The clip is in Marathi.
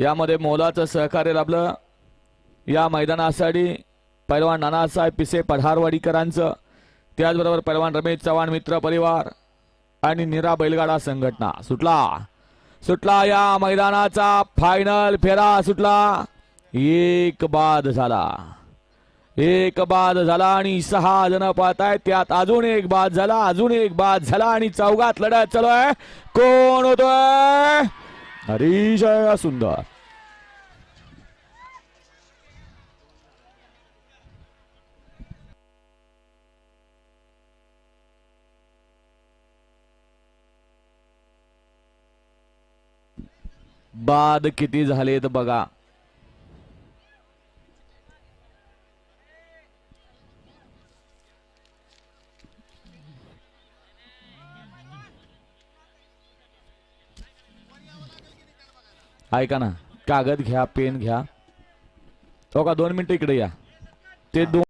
यामध्ये मोलाचं सहकार्य लाभलं. या मैदानासाठी पैलवान नानासाहेब पिसे पठारवाडीकरांचं त्याचबरोबर पैलवान रमेश चव्हाण मित्र परिवार आणि निरा बैलगाडा संघटना. सुटला. सुटला या मैदानाचा फायनल फेरा. सुटला. एक बाद झाला. एक बाद झाला आणि सहा जण पाहत आहेत. त्यात अजून एक बाद झाला. अजून एक बाद झाला आणि चौघात लढत चालू आहे. कोण होतोय? अतिशय सुंदर बाद किती झालेत बघा. ऐका ना कागद घ्या पेन घ्या. हो का दोन मिनटं इकडे या. ते दोन